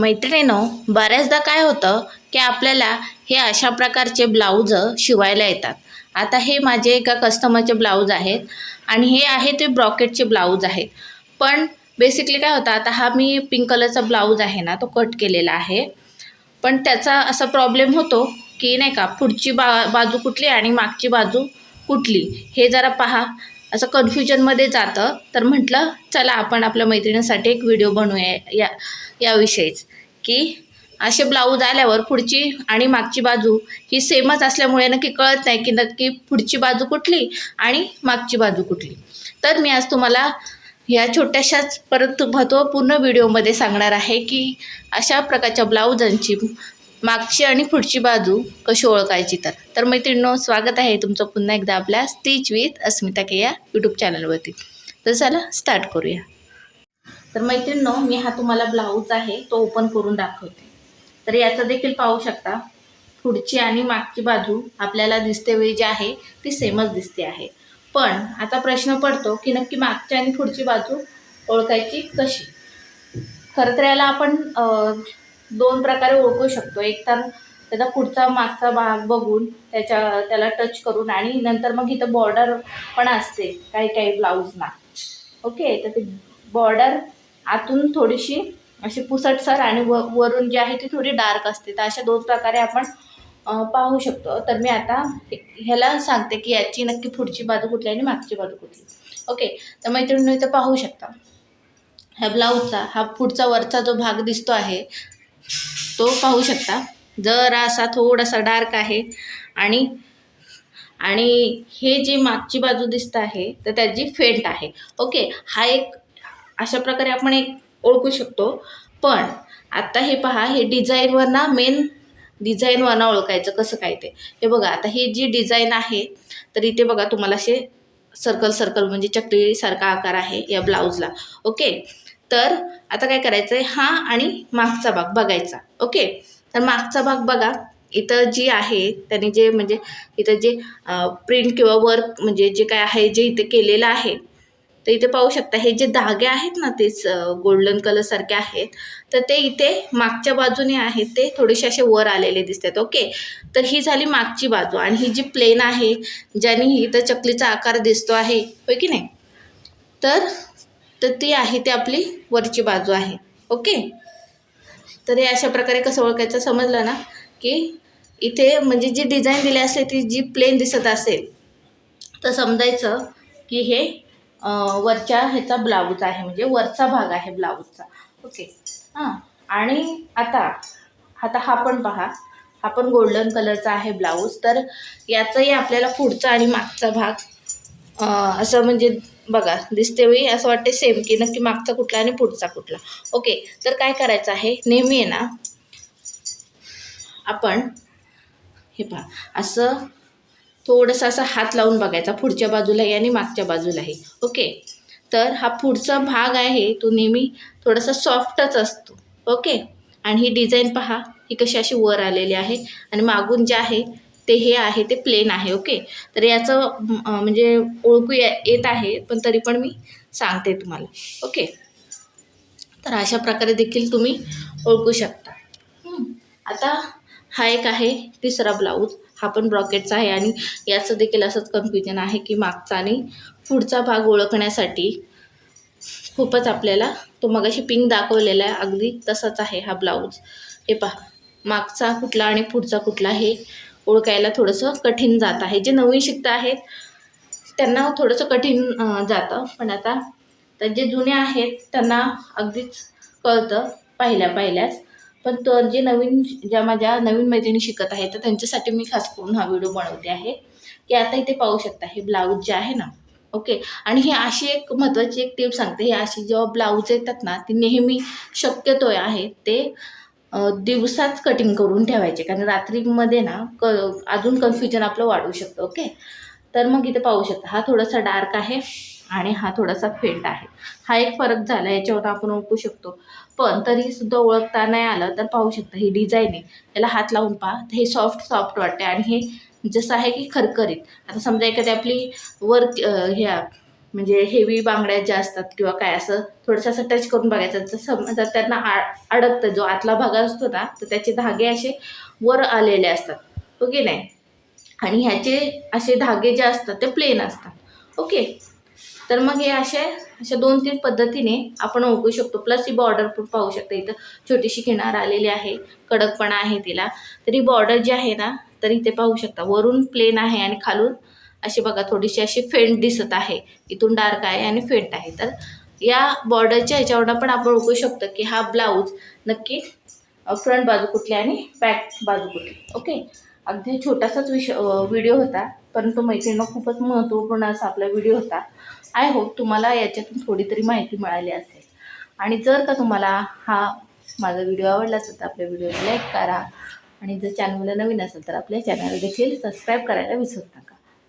मैत्रिणीनो बऱ्याचदा काय होतं की आपल्याला हे अशा प्रकारचे ब्लाऊज शिवायला येतात. आता हे माझे एका कस्टमरचे ब्लाऊज आहेत आणि हे आहे ते ब्रॉकेटचे ब्लाऊज आहेत. पण बेसिकली काय होतं आता हा मी पिंक कलरचा ब्लाऊज आहे ना तो कट केलेला आहे. पण त्याचा असा प्रॉब्लेम होतो की नाही का पुढची बा बाजू कुठली आणि मागची बाजू कुठली? हे जरा पहा. असं कन्फ्युजनमध्ये जातं. तर म्हटलं चला आपण आपल्या मैत्रिणीसाठी एक व्हिडिओ बनवूया या याविषयीच. की असे ब्लाऊज आल्यावर पुढची आणि मागची बाजू ही सेमच असल्यामुळे नक्की कळत नाही की नक्की पुढची बाजू कुठली आणि मागची बाजू कुठली. तर मी आज तुम्हाला ह्या छोट्याशाच परंतु महत्त्वपूर्ण व्हिडिओमध्ये सांगणार आहे की अशा प्रकारच्या ब्लाऊजांची मागची आणि पुढची बाजू कशी ओळखायची तर. तर मैत्रिणींनो स्वागत आहे तुमचं पुन्हा एकदा आपल्या स्टिच विथ अस्मिता के या यूट्यूब चॅनलवरती तर चला स्टार्ट करूया. तर मैत्रिणींनो मी हा तुम्हाला ब्लाऊज आहे तो ओपन करून दाखवते. तर याचं देखील पाहू शकता पुढची आणि मागची बाजू आपल्याला दिसते वेळी जी आहे ती सेमच दिसते आहे. पण आता प्रश्न पडतो की नक्की मागची आणि पुढची बाजू ओळखायची कशी? खरं तर याला आपण दोन प्रकारे ओळखू शकतो. एक तर त्याचा पुढचा मागचा भाग बघून त्याच्या त्याला टच करून आणि नंतर मग इथं बॉर्डर पण असते काही काही ब्लाऊजना ओके तर ते बॉर्डर आतून थोडीशी अशी पुसटसर आणि व वरून जी आहे ती थोडी डार्क असते. तर अशा दोन प्रकारे आपण पाहू शकतो. तर मी आता ह्याला सांगते की याची नक्की पुढची बाजू कुठली आणि मागची बाजू कुठली. ओके तर मैत्रिणी इथं पाहू शकता. ह्या ब्लाऊजचा हा पुढचा वरचा जो भाग दिसतो आहे तो पाहू शकता. जरा असा थोडासा डार्क आहे. आणि आणि हे जी मागची बाजू दिसत आहे तर त्याची फेंट आहे. ओके हा एक अशा प्रकारे आपण एक ओळखू शकतो. पण आत्ता हे पहा हे डिझाईनवर ना मेन डिझाईनवर ना ओळखायचं कसं काय ते. हे बघा आता ही जी डिझाईन आहे तर इथे बघा तुम्हाला असे सर्कल सर्कल म्हणजे चक्रीसारखा आकार आहे या ब्लाऊजला ओके तर आता काय करायचं आहे हा आणि मागचा भाग बघायचा. ओके? तर मागचा भाग बघा. इथं जी आहे त्याने जे म्हणजे इथं जे प्रिंट किंवा वर्क म्हणजे जे काय आहे जे इथे केलेलं आहे तर इथे पाहू शकता हे जे धागे आहेत ना तेच गोल्डन कलरसारखे आहेत तर ते इथे मागच्या बाजूने आहेत ते थोडेसे असे वर आलेले दिसतात. ओके? तर ही झाली मागची बाजू आणि ही जी प्लेन आहे ज्याने इथं चकलीचा आकार दिसतो आहे होय की नाही? तर तर ती आहे ती आपली वरची बाजू आहे. ओके? तर हे अशा प्रकारे कसं ओळखायचं? समजलं ना? की इथे म्हणजे जी डिझाईन दिली असते ती जी प्लेन दिसत असेल तर समजायचं की हे वरच्या ह्याचा ब्लाऊज आहे. म्हणजे वरचा भाग आहे ब्लाऊजचा. ओके? हां. आणि आता आता हा पण पहा. हा पण गोल्डन कलरचा आहे ब्लाऊज. तर याचाही आपल्याला पुढचा आणि मागचा भाग असं म्हणजे बघा दिसते वेळी असं वाटते सेम की नक्की मागचा कुठला आणि पुढचा कुठला. ओके तर काय करायचं आहे? नेहमी आहे ना आपण हे पहा असं थोडंसं असं हात लावून बघायचा पुढच्या बाजूलाही आणि मागच्या बाजूलाही ओके तर हा पुढचा भाग आहे तो नेहमी थोडासा सॉफ्टच असतो. ओके आणि ही डिझाईन पहा ही कशी अशी वर आलेली आहे आणि मागून जे आहे ते हे आहे ते प्लेन आहे ओके तर याचं म्हणजे ओळखू येत आहे पण तरी पण मी सांगते तुम्हाला ओके तर अशा प्रकारे देखील तुम्ही ओळखू शकता. आता हा एक आहे तिसरा ब्लाऊज हा पण ब्रॉकेटचा आहे आणि याचं देखील असंच कन्फ्युजन आहे की मागचा आणि पुढचा भाग ओळखण्यासाठी खूपच आपल्याला तो मगाशी पिंक दाखवलेला आहे अगदी तसाच आहे हा ब्लाऊज हे पहा मागचा कुठला आणि पुढचा कुठला हे ओळखायला थोडंसं कठीण जात आहे. जे नवीन शिकत आहेत त्यांना थोडंसं कठीण जातं. पण आता तर जे जुने आहेत त्यांना अगदीच कळतं पहिल्या पहिल्याच. पण तर जे नवीन ज्या माझ्या नवीन मैत्रिणी शिकत आहेत तर त्यांच्यासाठी मी खास करून हा व्हिडिओ बनवते आहे. की आता इथे पाहू शकता हे ब्लाऊज जे आहे ना ओके? आणि ही अशी एक महत्त्वाची एक टिप सांगते. हे अशी जेव्हा ब्लाऊज येतात ना ती नेहमी शक्यतो आहे ते दिवसाच कटिंग करून ठेवायचे. कारण रात्रीमध्ये ना क अजून कन्फ्युजन आपलं वाढू शकतं ओके तर मग इथे पाहू शकता हा थोडासा डार्क आहे आणि हा थोडासा फेंट आहे. हा एक फरक झाला याच्यावर आपण ओळखू शकतो. पण तरी सुद्धा ओळखता नाही आलं तर पाहू शकता ही डिझाईन आहे. त्याला हात लावून पहा. तर हे सॉफ्ट सॉफ्ट वाटते आणि हे जसं आहे की खरखरीत. आता समजा एखादी आपली वर्क ह्या म्हणजे हेवी बांगड्या ज्या असतात किंवा काय असं थोडंसं असं टच करून बघायचं. तर समजा त्यांना आ अडकतं. जो आतला भाग असतो ना तर त्याचे धागे असे वर आलेले असतात. ओके नाही? आणि ह्याचे असे धागे जे असतात ते प्लेन असतात. ओके तर मग हे असे अशा दोन तीन पद्धतीने आपण ओळखू शकतो. प्लस ही बॉर्डर पण पाहू शकता इथं. छोटीशी किनार आलेली आहे. कडकपणा आहे तिला. तर ही बॉर्डर जी आहे ना तर इथे पाहू शकता. वरून प्लेन आहे आणि खालून अशी बघा थोडीशी अशी फेंट दिसत आहे. इथून डार्क आहे आणि फेंट आहे. तर या बॉर्डरच्या ह्याच्यावरनं पण आपण ओळखू शकतो की हा ब्लाऊज नक्की फ्रंट बाजू कुठली आणि बॅक बाजू कुठली. ओके? अगदी छोटासाच विष व्हिडिओ होता परंतु मैत्रिणीनं खूपच महत्त्वपूर्ण असा आपला व्हिडिओ होता. आय होप तुम्हाला याच्यातून थोडी तरी माहिती मिळाली असेल. आणि जर का तुम्हाला हा माझा व्हिडिओ आवडला असेल तर आपल्या व्हिडिओला लाईक करा. आणि जर चॅनलला नवीन असेल तर आपल्या चॅनल देखील सबस्क्राईब करायला विसरू नका.